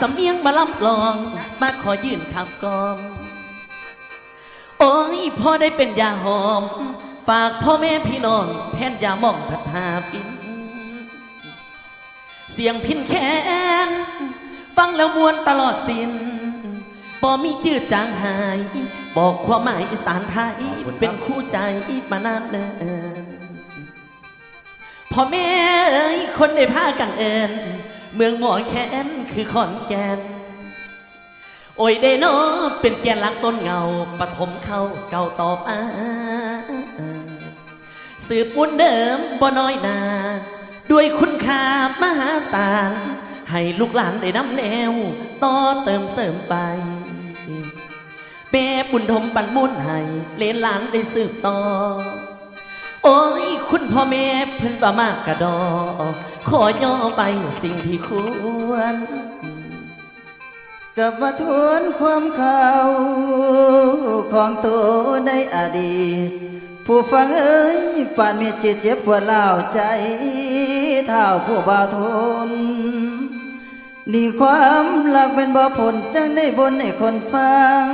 สำเนียงมาลำกลอง มาขอยืนขับกองโอ้ยพ่อได้เป็นยาหอม ฝากพ่อแม่พี่น้องแทนยาหม่องพัฒนาพิน เสียงพินแค้นฟังแล้วมวนตลอดสินบ่มีจืดจางหาย บอกความหมายอีสานไทย เป็นคู่ใจมานานเนินพ่อแม่เอ้ยคนได้พากันเอิน เมืองหมอแค้นคือขอนแก่น โอ้ยเดโนเป็นแกนหลักต้นเงาปฐมเข้าเก่าต่อมาสืบบุญเดิมบ่น้อยนา ด้วยคุณค่ามหาศาล ให้ลูกหลานได้นำแนว ต่อเติมเสริมไปเป้บุญทมปันมุ่นให้เลนหลานได้สืบต่อ โอ้ย คุณพ่อแม่เพิ่นบ่มากกระดอ ขอย่อไปสิ่งที่ควร กลับมาทวนความข่าวของตัวในอดีต ผู้ฟังเอ้ยป่านมีจิตเจ็บปวดเล่าใจ เท่าผู้บ่าวทนนี่ความรักเป็นบ่ผลจังได้บนให้คนฟัง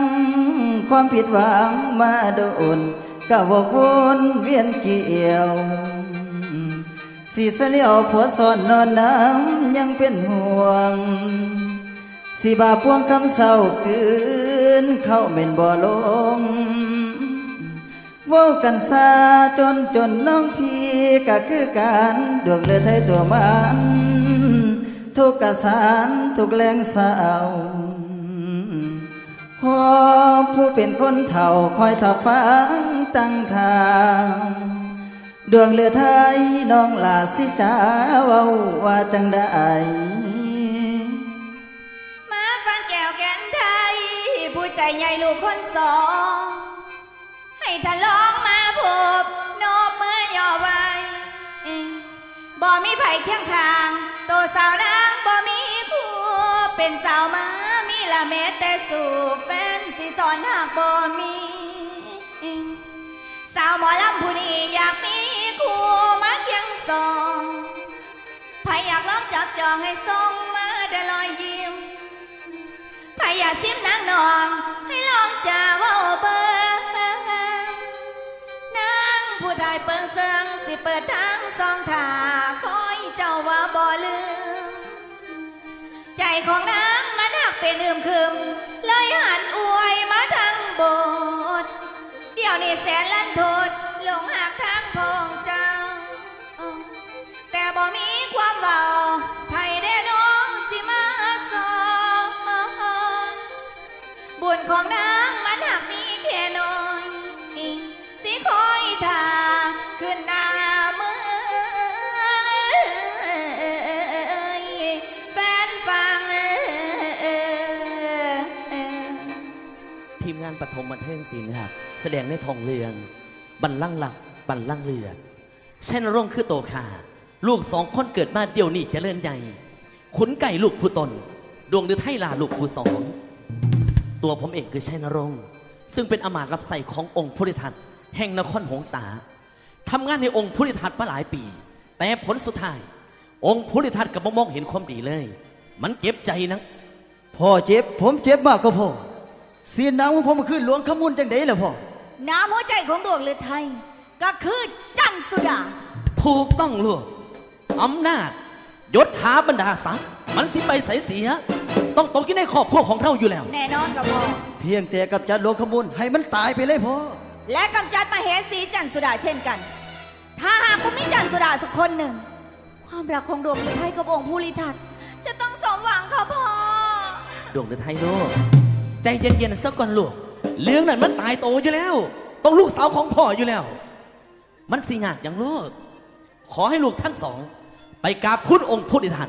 ความผิดหวังมาโดน ก็วกวนเวียนเกี่ยวสีเสลียวผัวสอนนอนน้ำยังเป็นห่วง สีบาพวงคำเศร้าคืนเข้าเม่นบ่ลงเว้ากันซาจนจนน้องพี่ก็คือการดวงเลือไทยตัวมันทุกกสารทุกแรงเศร้าพอผู้เป็นคนเฒ่าคอยทับฟัง ตั้งทางดวงเรือไทยน้องลาสิจ้าเว้าว่าจังได้มาฟังแก้วแกนไทย ผู้ใจใหญ่ลูกคนสอง ให้ท่านลองมาพบโนบเมื่อย่อไว้บ่มีไผ่เคียงข้างโตสาวนางบ่มีผู้เป็นสาวมามีละแม้แต่สูบแฟนสิสอนหากบ่มี สาวหมอลำผู้นี้อยากมีคู่มาเคียงสองใครอยากลองจับจองให้ทรงมาได้รอยยิ้มใครอยากซิมนางนอง ให้ลองจ่าว่าเบิงนางผู้ชายเปิงเซิงสิเปิดทางสองทาคอยเจ้าว่าบ่ลืม ใจของนางมันหักเป็นอืมคืมเลยหันอว นี่แสนลันโทษหลงหักทางพงเจ้า แต่บ่มีความเบาไทยได้น้องสิมาสอนบุญของนาง ทีมงานปฐมบันเทิงศิลป์ครับแสดงในทองเรือง บันลังหลักบันลังเลือดใช่นรงค์คือโตขาลูกสองคนเกิดมาเดี่ยวนี่เจริญใหญ่ขุนไก่ลูกผู้ตน ดวงดือไทลาลูกผู้สอง ตัวผมเองคือชัยนรงค์ซึ่งเป็นอมาตรับใส่ขององค์พุทธิทัตแห่งนครหงสาทำงานในองค์พุทธิทัตมาหลายปี แต่ผลสุดท้าย องค์พุทธิทัตกับมองเห็นความดีเลย มันเก็บใจนะพ่อเจ็บผมเจ็บมากก็พ่อ เสียน้ำของผมขึ้นหลวงขมุนจังไดล่ะพ่อ น้ำหัวใจของดวงเลือดไทยก็คือจันทร์สุดา ถูกต้องลูกอำนาจยศถาบรรดาศักดิ์มันสิไปใสเสีย ต้องตกอยู่ในครอบครัวของเราอยู่แล้ว แน่นอนกับพ่อ เพียงแต่กับจัดหลวงขมุนให้มันตายไปเลยพ่อ และกำจัดมาเหสีจันทร์สุดาเช่นกัน ถ้าหากคุณมีจันทร์สุดาสักคนหนึ่ง ความรักของดวงเลือดไทยกับองค์ภูริทัตจะต้องสมหวังค่ะพ่อ ดวงเดือไทยลูก ใจเย็นๆสักก่อนลูกเรื่องนั้นมันตายโตอยู่แล้ว ต้องลูกสาวของพ่ออยู่แล้ว มันสิงากอย่างลูก ขอให้ลูกทั้งสอง ไปกราบคุณองค์พุทธิทัต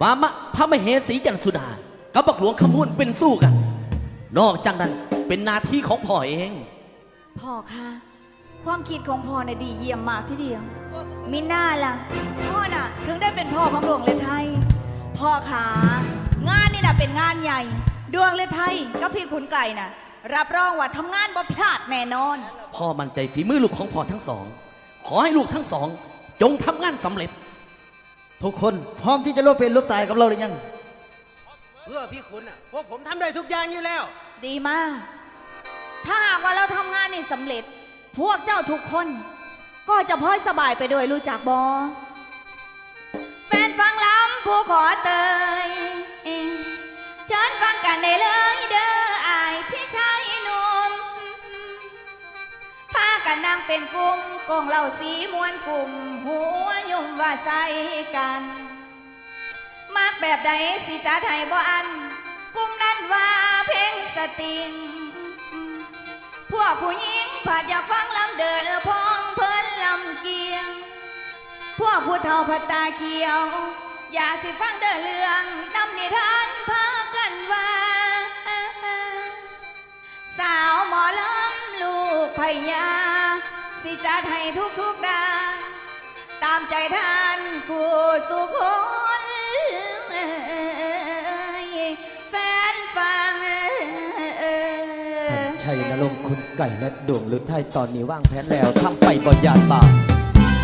ว่ามะพระมเหสีจันสุดากับบักหลวงขมุนเป็นสู้กัน นอกจากนั้นเป็นนาที่ของพ่อเอง พ่อคะความคิดของพ่อน่ะดีเยี่ยมมากทีเดียวมิน่าล่ะ พ่อน่ะ ถึงได้เป็นพ่อของดวงเลือดไทย พ่อขางานนี่น่ะเป็นงานใหญ่ ดวงเลือดไทยกับพี่ขุนไก่น่ะ รับรองว่าทำงานบ่พลาดแน่นอน พ่อมั่นใจฝีมือลูกของพ่อทั้งสอง ขอให้ลูกทั้งสอง จงทำงานสำเร็จ ทุกคนพร้อมที่จะร่วมเป็นร่วมตายกับเราหรือยัง เพื่อพี่คุณอะพวกผมทำได้ทุกอย่างอยู่แล้ว ดีมาก ถ้าหากว่าเราทำงานนี่สำเร็จ พวกเจ้าทุกคน ก็จะพลอยสบายไปด้วยรู้จักบอแฟนฟังล้ำผู้ขอเตยเชิญฟังกัน ได้เลยเด้ออายพี่ชายหนุ่มพากันนั่งเป็นกลุ่มกองเหล่าสีมวนกลุ่ม หัวยุ่มว่าใส่กัน มากแบบใดสิจะไทยบ่อัน กลุ่มนั้นว่าเพลงสตริง พวกผู้หญิงผัดอยากฟังลำเดินพองเพิ่นลำเกียง พวกผู้เฒ่าผัดตาเขียว อยากสิฟังเดินเรื่องนำนิทานพากันว่า สาวหมอลำลูกพญาสิจัดให้ทุกทุกดาตามใจท่านผู้สุคนแฟนฟังชัยนรงคุณไก่และดวงฤทัยตอนนี้ว่างแผนแล้วทำไปบนยานบา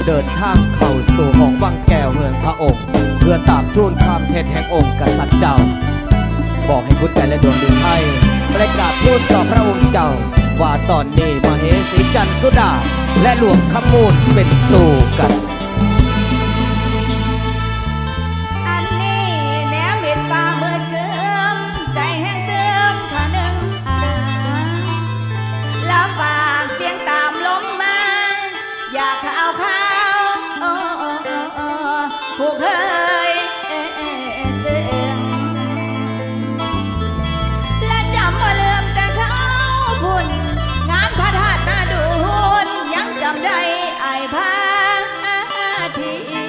เดินทางเข้าสู่ห้องวังแก้วเมืองพระองค์ เพื่อตามทูลความเท็จแห่งองค์กษัตริย์เจ้า บอกให้คุณไก่และดวงฤทัย ประกาศพูดต่อพระองค์เจ้า ว่าตอนนี้มเหสีจันทร์สุดา และหลวงขมูลเป็นสู่กัน পাঠিয়ে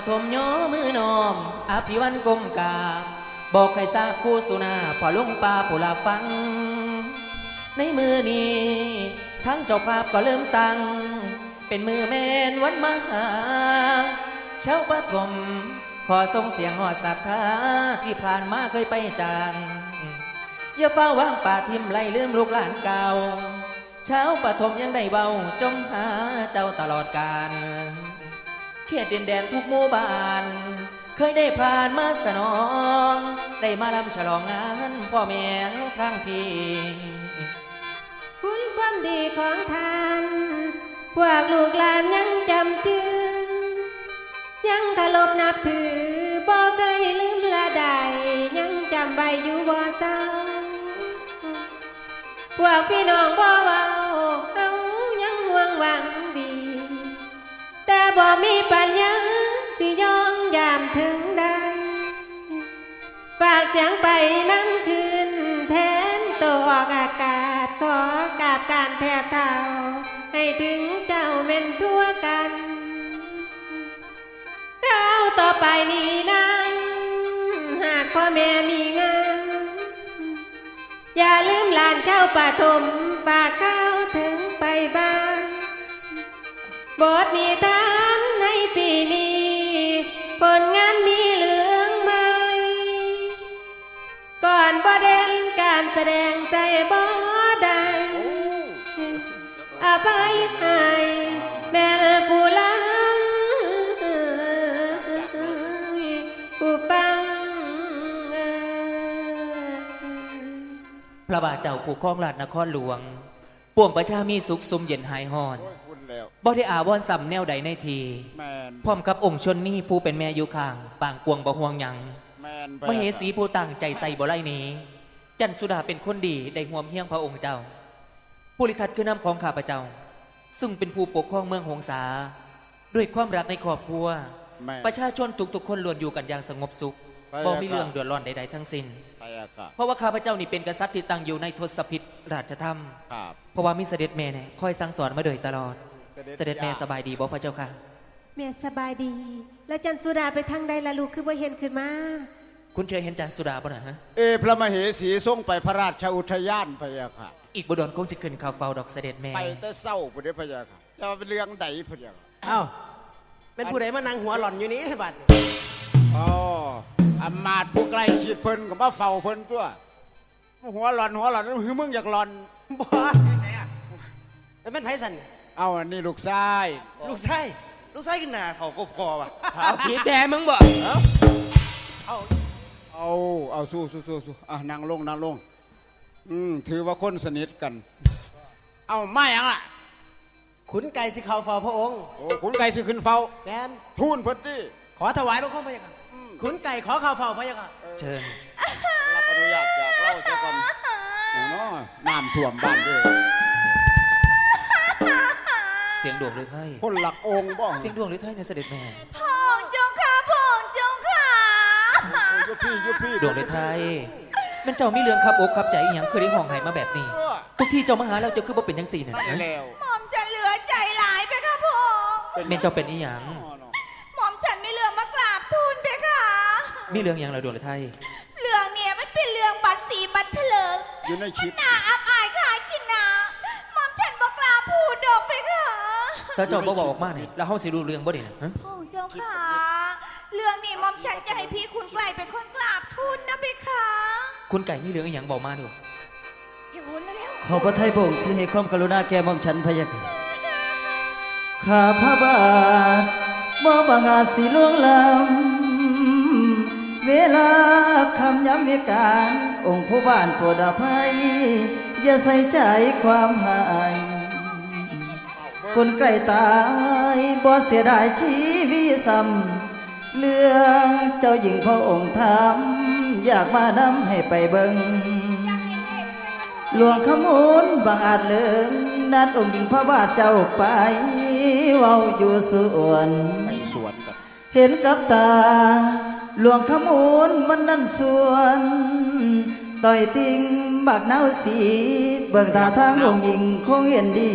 ปฐมโยมือนอม อภิวันกรมกา บอกให้ทราบคู่สุนาพอลุงป่าผู้ลาฟัง ในมือนี้ ทั้งเจ้าภาพก็เริ่มตั้ง เป็นมือแมนวันมหาเช้าปฐมขอส่งเสียงหอดศรัทธาที่ผ่านมาเคยไปจางอย่าเฝ้าว่างป่าทิมไล่ลืมลูกหลานเก่า เช้าปฐมยังได้เบาจมหาเจ้าตลอดกาล เขตดินแดนทุกหมู่บ้าน เคยได้ผ่านมาสนอง ได้มาลำฉลองงานพ่อแม่ทางพี่คุณความดีของท่านพวกลูกหลานยังจำจือยังเคารพนับถือบ่เคยลืมละใดยังจำใบอยู่บ่เศร้าพวกพี่น้องบ่ว้าเอา บ่มีปัญญาสิยองยามถึงได้ฝากเสียงไปนั่งคืนแทนตัวออกอากาศขอกราบการแทบเท้าให้ถึงเจ้าเม่นทั่วกันก้าวต่อไปนี้นั้นหากพ่อแม่มีงานอย่าลืมหลานเช่าป่าทมปากข้าวถึงไปบ้านบทนิทา ปีนี้ ผลงานมีเหลืองไหมก่อนบ่เด่นการแสดงใจบ่ได้อภัยให้แม่ผู้ลังผู้ฟังพระบาทเจ้าผู้ครองราชนครหลวงป่วงประชามีสุขสมเย็นหายหอน บ่ได้อาวอนสำแนวใดในทีแมนพร้อมกับองค์ชนนี่ผู้เป็นแม่อยู่ข้างปางกวงบ่ห่วงหยังแมนไปมเหสีผู้ตั้งใจใส่บ่ไล่หนี้ จันสุดาเป็นคนดีได้ห่วมเฮียงพระองค์เจ้าผู้ลิทัดคือนำของข้าพเจ้า ซึ่งเป็นผู้ปกครองเมืองหงสา ด้วยความรักในครอบครัว แมน ประชาชนทุกๆคนล้วนอยู่กันอย่างสงบสุขไปบ่แล้วมีครับเรื่องเดือดร้อนใดๆทั้งสิ้น ไปอะค่ะเพราะว่าข้าพเจ้านี่เป็นกษัตริย์ที่ตั้งอยู่ในทศพิธราชธรรม ครับ เพราะว่ามีเสด็จแม่เนี่ยคอยสั่งสอนมาโดยตลอด เสด็จแม่สบายดีบ่พระเจ้าค่ะ แม่สบายดี แล้วจันสุดาไปทางใดละลูกคือบ่เห็นขึ้นมา คุณเชยเห็นจันทร์สุดาป่ะนะฮะ เอพระมเหสีทรงไปพระราชอุทยานไปอะค่ะ อีกบุดรคงจะขึ้นข่าวเฝ้าดอกเสด็จแม่ ไปแต่เศร้าพุทธพยาค่ะจะว่าเป็นเรื่องใดพุทธยาค่ะเอ้าเป็นผู้ใดมานั่งหัวหล่อนอยู่นี้บัดอ๋ออำมาตย์ผู้ใกล้ชิดเพิ่นก็มาเฝ้าเพิ่นตัวหัวหลอนหัวหลอนคือมึงอยากหลอนบ่แล้วเป็นไผสันเอาอันนี้ลูกชายลูกชายลูกชายขึ้นหน้าเขาก็พอว่ะเอาผีแต่มึงบ่เอาเอาสู้สู้สู้สู้อะนั่งลงนั่งลง อืมถือว่าคนสนิทกัน เอาไม่ยังล่ะ ขุนไก่สิเขาฝ่าพระองค์โอ้ขุนไก่สิขึ้นเฝ้า แมนทูนเพิ่นดิขอถวายบังคมพระยาค่ะขุนไก่ขอข่าวเฝ้าพระยาค่ะเชิญรับอนุญาตจากเล่าเจ้าก่อนอย่างน้อยน้ำท่วมบ้านเด้อ เสียงดวงหรือไทยคนหลักองค์บ่เสียงดวงหรือไทยในเสด็จแม่ พระองค์เจ้าค่ะพระองค์เจ้าค่ะยุพี่ยุพี่ดวงหรือไทยแมันเจ้ามีเรื่องครับอกครับใจอหย่างคือได้ห้องไห้มาแบบนี้เออทุกที่เจ้ามาหาแล้วเจ้าคือบ่เป็นจังสี่น่ะได้นะแล้วหม่อมฉันเหลือใจหลายไปค่ะพระองค์แม่นเจ้าเป็นอีหยังอ๋อเนาะหม่อมฉันไม่เหลือมากราบทูลไปค่ะมีเรื่องอหย่างไรดวงหรือไทย เรื่องเนี่ยมันเป็นเรื่องบัตรสีบัตรเถลิงอยู่ในคลิปหน้าอั ถ้าเจ้าบ่บอกออกมาเนี่ยแล้วเฮาสิรู้เรื่องบ่นี่นะฮะพระองค์เจ้าค่ะ เรื่องนี้หม่อมฉันจะให้พี่คุณไกลเป็นคนกราบทูลนะไปค่ะคุณไก่มีเรื่องอีหยังบอกมาดูพี่คุณเร็วขอพระไทยพระองค์ที่ให้ความกรุณาแก่หม่อมฉันพะยะค่ะข้าพระบาทบ่บางอาจสิล่วงล้ำเวลาคำย้ำวิการองค์ผู้บ้านโปรดอภัย อย่าใส่ใจความหาย คนใกล้ตายบ่เสียดายชีวิตซ้ำเรื่องเจ้าหญิงพระองค์ทำอยากมานำให้ไปเบิงหลวงขมูลบางอาจเลิงนัดองค์หญิงพระบาทเจ้าไปเว้าอยู่สวนไปสวนกันเห็นกับตา หลวงขมูลมันนั่นสวน ต่อยติงบักนาสี เบิกตาทางองค์หญิงคงเห็นดี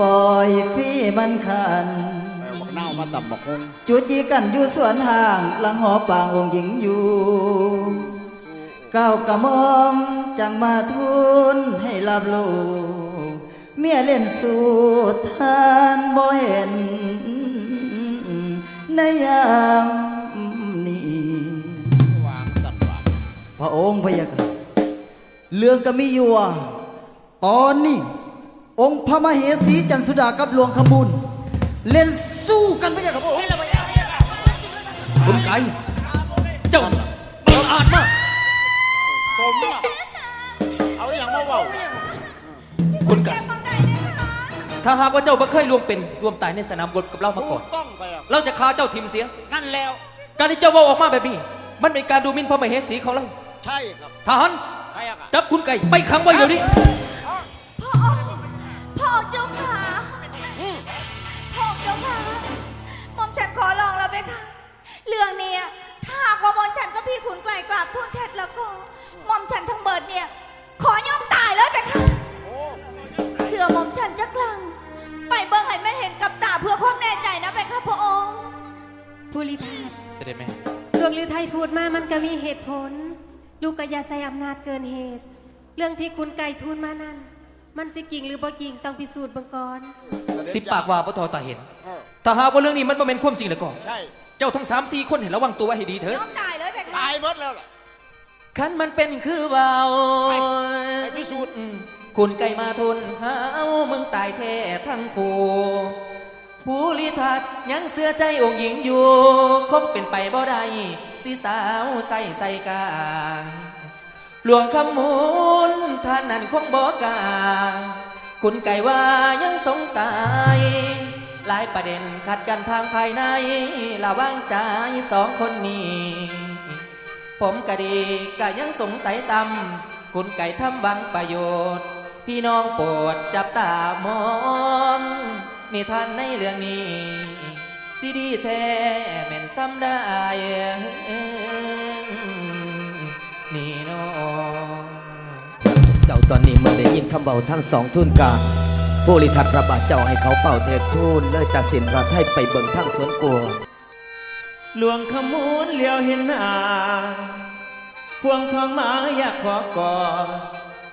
ปล่อยฟรีมันคัน ไปเอาบักเน่ามาต่ำบักคงจูจีกันอยู่สวนห่างหลังหอปางองค์หญิงอยู่ก้าวกระหมอมจังมาทุนให้รับรู้เมียเล่นสู่ทานบ่เห็น ในยามนี้วางสันวางพระองค์พระยาค่ะเรื่องก็มีอยู่ว่าตอนนี้ องค์พระมเหสีจันทร์สุดากับหลวงขบุญเล่นสู้กันพระยาค่ะพระองค์คุณไก่เจ้าบังอาจมากสมล่ะเอาอย่างมาเว้าคุณไก่ๆฟังได้ไหมคะถ้าหากว่าเจ้าบ่เคยรวมเป็นรวมตายในสนามรบกับเรามาถูก่อนกต้องไปอะเราจะฆ่าเจ้าทิมเสีย นั่นแล้ว การที่เจ้าเว่าออกมาแบบนี้ มันเป็นการดูหมิ่นพระมเหสีของเรา ใช่ครับทหารไปอะจับคุณไก่ไปขังไว้เดี๋ยวนี้พ่อ พ่อเจ้าค่ะพ่อเจ้าค่ะหม่อมฉันขอลองแล้วไปค่ะเรื่องเนี้ยถ้าหากว่าหม่อมฉันกับพี่ขุนไกลกราบทูลเท็จแล้วก็หม่อมฉันทั้งเบิดเนี่ย ขอยอมตายแล้วไปค่ะโอ้เสือหม่อมฉันจะกลัง ไปเบิ่งให้แม่เห็นกับตาเพื่อความแน่ใจนะไปค่ะพระองค์ผู้ริพาทเสด็จแม่ดวงหรือไทยพูดมามันก็มีเหตุผล ลูกก็อย่าใส่อำนาจเกินเหตุ เรื่องที่คุณไก่ทูลมานั้น มันจะจริงหรือบ่จริงต้องพิสูจน์เบื้องก่อน สิบปากว่าพระทอตาเห็น เออถ้าหากว่าเรื่องนี้มันบ่เป็นความจริงแล้วก็ ใช่เจ้าทั้งสามสี่คนเห็นระวังตัวไว้ให้ดีเถยอะอมตายเลยไปค่ะตายหมดแล้วล่ะ คันมันเป็นคือเบาไปพิสูจน์ อืมคุณไก่มาทนหาเอามึงตายแท้ทั้งคู่ผู้ลิทัดยังเสื้อใจองค์หญิงอยู่ คงเป็นไปบ่ได้สิสาวใส่ใส่กา หลวงคำมูลท่านนั้นคงบอกกางคุณไก่ว่ายังสงสัย หลายประเด็นขัดกันทางภายในระว่างใจสองคนนี้ ผมก็ดีก็ยังสงสัยซ้ำคุณไก่ทำหวังประโยชน์ พี่น้องโปรดจับตามองนิทานในเรื่องนี้สิดีแท้แม่นซ้ำได้นี่น้องเจ้า ตอนนี้เมื่อได้ยินคำเบาทั้งสองทุนกาผู้ริทัดพระบาทเจ้าให้เขาเป่าเทศทูนเลยตัดสินพระไทยไปเบิ่งทั้งสวนกลัวหลวงขมูลเลี้ยวเห็นหน้าพวงทองมาอยากขอกอด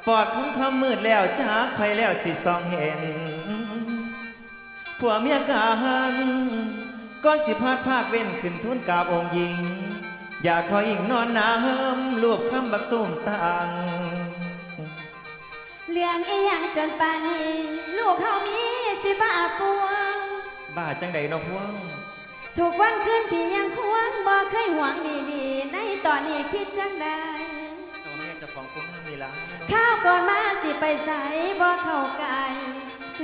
ปอดของคำมืดแล้วจากไปแล้วสิสองเห็นผัวเมียกาหันก็สิพาดภาคเว้นขึ้นทุนกาบองค์หญิง อยากขออิงนอนน้ำรูปคำบักตุ้มตัง งอีหยังจนป่านนี้ ลูกเขามีสิบ้าปวง บ้าจังใดเนาะพวงทุกวันคืนพี่ยังควงบ่เคยหวงดีๆ ในตอนนี้คิดจังใดตัวเมียเจะของคุ้มนี่ละข้าวก่อนมาสิไปใส่บ่เข้าไก่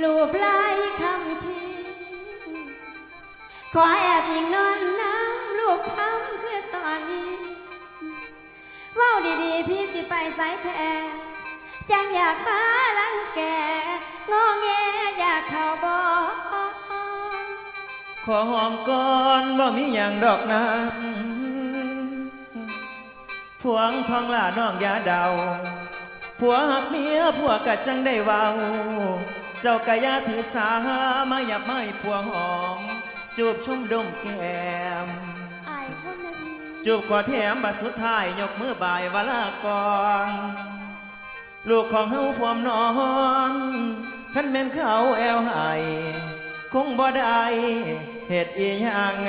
ลูบไล่คำทีขอแอบยิงนอนน้ำลูกคำคือตอนนี้เว้าดีๆ พี่สิไปใส่แท้ จังอยากมาลังแกงอแงอยากเข้าบ่ขอหอมก่อนบ่มีอย่างดอกนะพวงทองหล่าน้องยาเดาผัวหักเมียผัวกะจังได้เว้า เจ้ากะยาถือสามาหยับไม่ผัวหอม จูบชุ่มดมแก้มจูบขอแถมบัดสุดท้ายยกมือบ่ายวลากอน ลูกของเฮาพวมนอนขันแม่นเขาแอวหายคงบ่ได้เหตุอีหยังเ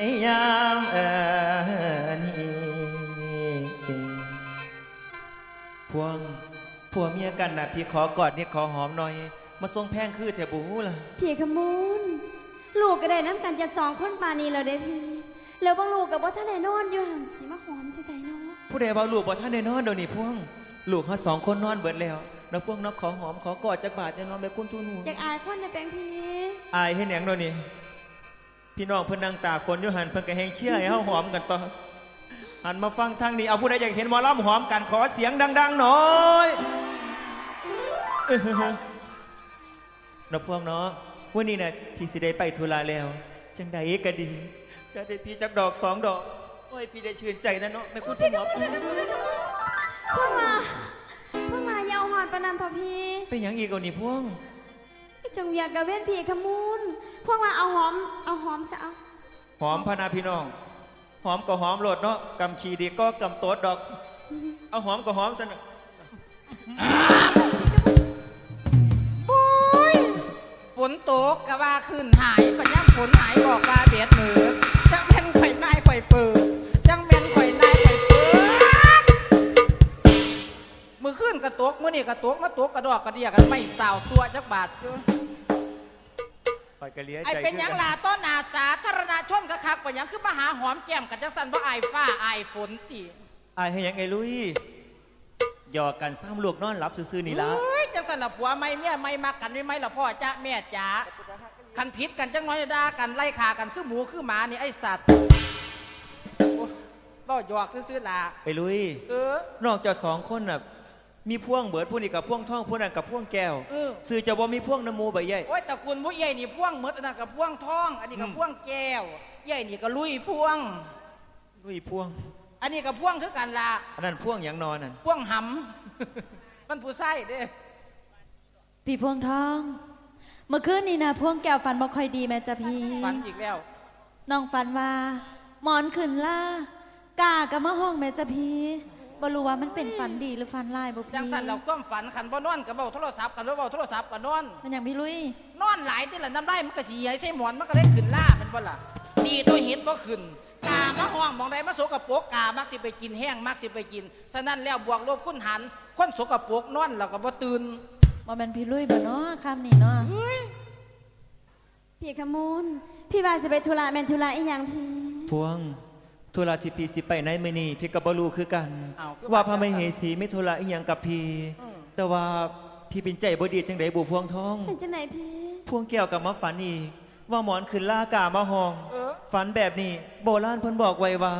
อ้ยามเออนี้พวงผัวเมียกันนะพี่ขอกอดนี่ขอหอมหน่อย มาทรงแพงคือแถบูล่ะ พี่ขมูลลูกก็ได้น้ำกันจะสองคนปานนี้แล้วเด้พี่ แล้วบางลูกกับว่าท่านไหนนอนอยู่หันสิมาหอมจะไดเนาะผู้ใดว่าลูกบ่ท่านได้นอนเดี๋ยวนี้พวงลูกเขาสองคนนอนเบิดแล้วแล้วพวงนักขอหอมขอกอดจากบาทจะนอนแบบคุณทูนูอยากอายคนนะแปลงพี่อายให้แหนงเดี๋ยวนี้พี่น้องเพิ่นนั่งตากฝนอยู่หันเพิ่นก็แหงเชื่อให้เฮาหอมกันต่อหันมาฟังทางนี้เอาผู้ใดอยากเห็นหมอลำหอมกันขอเสียงดัง ๆ หน่อยเออเนาะพวงเนาะวันนี้น่ะพี่สิได้ไปธุระแล้ว จังใดก็ดี จะได้พี่จักดอกสองดอกโอ้ยพี่ได้ชื่นใจนะเนาะไม่คุณทูหมอเพิ่งมาเพิ่งมาอยาวหอดปานนันทอะพี่เป็นหยังอีกเอานี่พวงจงอยากกะเว้นพี่ขมูลพวกมาเอาหอมเอาหอมซะเอาหอมพนาพี่น้อง หอมก็หอมโหลดเนาะกำชีดีก็กำโต๊ดดอก เอาหอมก็หอมสนะฝนตกก็ว่าขึ้นหายปัญญาฝนหายบอกว่า อกกระเดียกันไม่สาวตัวจักบาทอยู่ปล่อยกระเลียใจไอ้เป็นหยังขึ้ล่ะต้นนาสาธารณชนกะคักเป็นหยังคือมาหาหอมแก้มกันจังสันว่าอายฟ้าอายฝนตีอายให้หยังไอ้ลุยหยอกกันซ้ำลูกนอนหลับซื่อๆนี่ละเฮ้ยจังสันละผัวไม่เมียไม่มากันไม่ไหมละพ่อจ้าแม่จ๋าคันพิษกันจังน้อยด่ากันไล่ขากันคือหมูคือหมานี่ไอสัตว์โอ้ก็หยอกซื่อๆล่ะไอ้ลุยเออ นอกจากสองคนน่ะ มีพ่วงเบิดผู้นี้กับพ่วงท่องผู้นั้นกับพ่วงแก้วเออสื่อจะว่ามีพ่วงน้ำมูใบใหญ่ โอ้ยตระกูลผู้ใหญ่นี่พ่วงหมดอันนั้นกับพ่วงทอง อันนี้กับพ่วงแก้วใหญ่นี่ก็ลุยพ่วง ลุยพ่วง อันนี้กับพ่วงคือกันล่ะอันนั้นพ่วงหยังนอนนั่น พ่วงหำ มันผู้ไส้เด้พี่พวงทอง เมื่อคืนนี้นะพวงแก้วฝันบ่ค่อยดีแม่จ้ะพี่ฝันอีกแล้ว น้องฝันว่าหมอนขึ้นล่ากากับมาห้องแม่จ้ะพี่ บ่รู้ว่ามันเป็นฝันดีหรือฝันร้ายบ่พี่จังสันเราความฝันขันบ่นอนกับเบาโทรศัพท์กันบ่เบาโทรศัพท์กันนอน มันอย่างพี่ลุย นอนหลายที่ละน้ำได้มันก็สีใหญ่ใส่หมอนมันก็ได้ขึ้นล่าเป็นบ่ล่ะดีตัวเห็ดบ่ขึ้นกามาห้องมองใดมาสกปรกกามักสิไปกินแห้งมักสิไปกินฉะนั้นแล้วบวกลบคุณหันคนสกปรกนอนแล้วก็บ่ตื่นบ่แม่นพี่ลุยบ่เนาะคำนี้เนาะพี่ขมูลพี่ว่าสิไปธุระแม่นธุระอีหยังพี่พวง ธุระที่พี่สิไปในมื้อนี้พี่กับบรูคือกันอ้าวคือว่าว่าพระมเหสีไม่ธุระอีหยังกับพี่ อืม แต่ว่าพี่เป็นใจบ่ดีจังไดบุพวงทอง เป็นจังไหนพี่พวงแก้วกับมาฝันอีก ว่าหมอนขึ้นล่ากามาห้อง เออ ฝันแบบนี้โบราณเพิ่นบอกไว้ว่า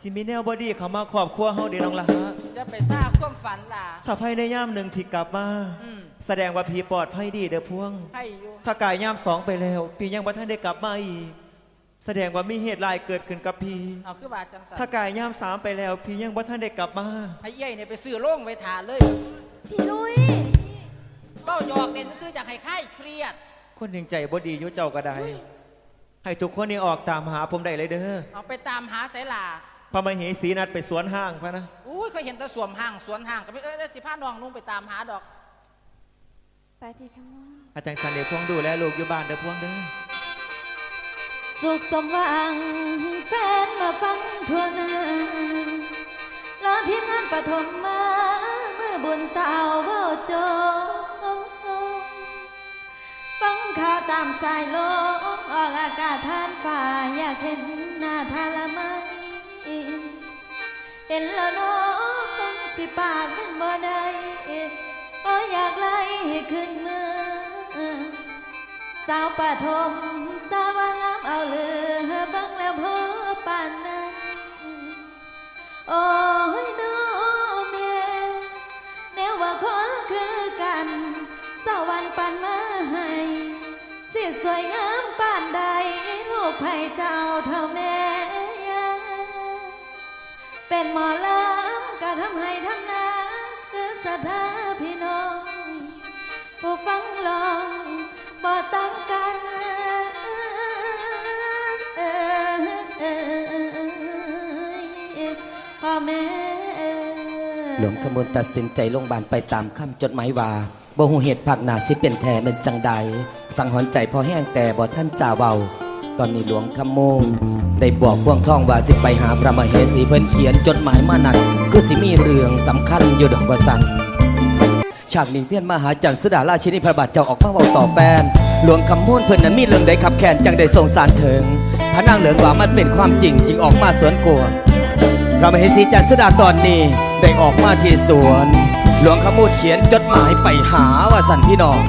สิมีแนวบอดีเขามาครอบครัวเฮาเด้น้องละฮะจะไปซ่าความฝันล่ะ ถ้าภายในย่ามหนึ่งที่กลับมา อืมแสดงว่าพี่ปลอดภัยดีเด้อพวง ให้อยู่ ถ้ากายย่ามสองไปแล้ว พี่ยังบ่ทันได้กลับมาอีก แสดงว่ามีเหตุร้ายเกิดขึ้นกับพี่ เอาคือบาดจังสันถ้ากายย่ามสามไปแล้ว พี่ยังบ่ทันได้กลับมาให้เย่เนี่ยไปซื้อโล่งไว้ทานเลยพี่ลุยเบ้าหยอกเด่นซื้อจากให้ค่ายเครียด คนหนึ่งใจบ่ดีอยู่เจ้าก็ได้ ให้ทุกคนนี่ออกตามหาผมได้เลยเด้อเอาไปตามหาสายลาพระมเหสีนัดไปสวนห้างพะนะ อุ้ยเคยเห็นแต่สวมห้างสวนห้างก็ไม่เอ้ยเดี๋ยวสิพาน้องนุ่งไปตามหาดอก ไปพี่ขมอนอาจารย์สันเดี๋ยวพวงดูแลลูกอยู่บ้านเดี๋ยวพวงเด้อ สุขสมหวังแฟนมาฟังทั่วหน้าร้องทีมงานปฐมมาเมื่อบุญเต่าเว้าโจฟังข่าวตามสายลมออกอากาศท่านฝ่าอยากเห็นหน้าทานละไหมเห็นแล้วน้องคงสิปากเป็นบ่ได้โอ้อยากไล่ให้ขึ้นมือ สาวปฐมสาวงามเอาเลือบังแล้วพอปานนั้นโอ้ยน้องเมียแนวว่าคนคือกันสวรรค์ปันมาให้สิสวยงามปานใดลูกไผ่เจ้าเท่าแม่ยังเป็นหมอลำก็ทำให้ทำนาคือสถาพี่น้องผู้ฟังลอง บ่ตั้งกันพ่อแม่หลวงขมลตัดสินใจลงบานไปตามคำจดหมายว่าบ่หูเหตุผักหนาสิเป็นแท้เป็นจังใด สังหรณ์ใจพอแห้งแต่บ่ท่านจ่าเบาตอนนี้หลวงขโมงได้บอกพวงท่องว่าสิไปหาพระมเหสีเพิ่นเขียนจดหมายมานั่นคือสิมีเรื่องสำคัญอยู่ดอกว่าสั่น ฉากนี้เพี้ยนมหาจันทร์สดาราชินีพระบาทเจ้าออกมาเว้าต่อแฟนหลวงคำมูนเพิ่นนั้นมีเรื่องใดขับแค้นจังได้ส่งสารถึงพระนางเหลืองว่ามันเป็นความจริงจึงออกมาสวนกลัวพระมเหสีจันทร์สดาตอนนี้ได้ออกมาที่สวน หลวงขมูดเขียนจดหมายไปหาว่าสันพี่น้อง